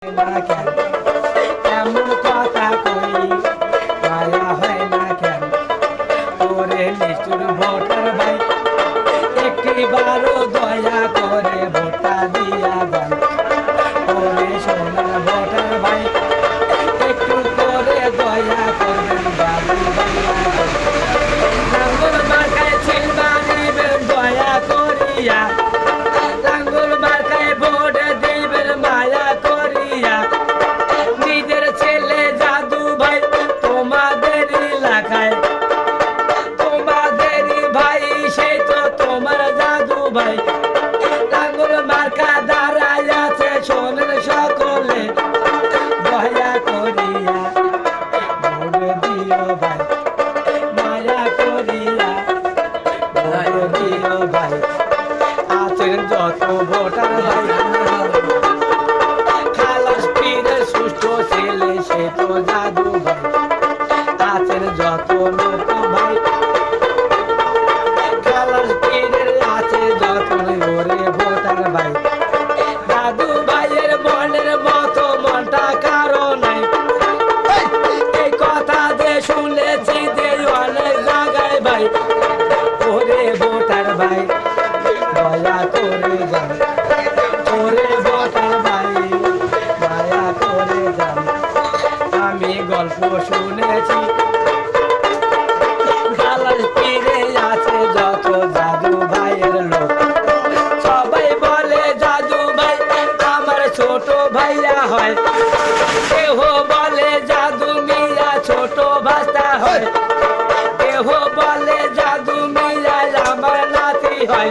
I can. Voter গল্প শুনেছি। খালার পীরে আছে যত জাদু ভাইয়ের লোক। সবাই বলে জাদু ভাই আমার ছোট ভাইয়া হয়। কেহ বলে, জাদু মিয়া ছোট ভাষা হয়। কেহ বলে, জাদু মিয়া আমার নাতি হয়।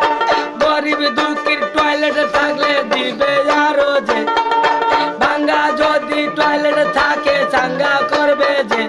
যদি টয়লেট থাকে চাঙ্গা করবে যে